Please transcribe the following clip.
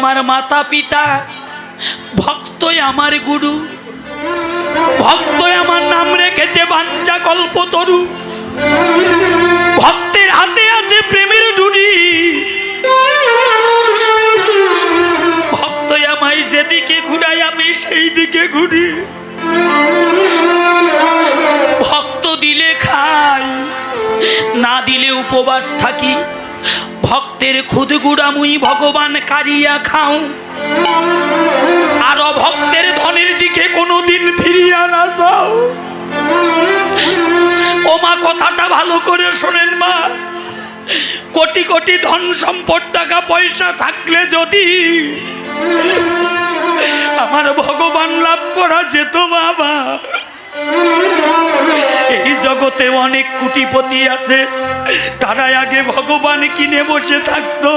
আমার মাতা পিতা ভক্তই আমার গুরু, ভক্তই আমার নাম রেখেছে বাঞ্চা কল্প তরু। ভক্তের হাতে আছে প্রেমের ডুরি ভক্তই আমায় যেদিকে ঘুরাই আমি সেই দিকে ঘুরি। ভক্ত দিলে খাই, না দিলে উপবাস থাকি। ভক্তের খুদ গুড়ামুই ভগবান কারিয়া খাও। আর অভক্তের ধনের দিকে কোনোদিন ফিরিয়া না যাও। ও মা, কথাটা ভালো করে শোনেন মা। কোটি কোটি ধন সম্পদ, টাকা পয়সা থাকলে যদি আমার ভগবান লাভ করা যেত বাবা। জগতে অনেক কুটিপতি আছে। তারাই আগে ভগবান কিনে বসে থাকতো।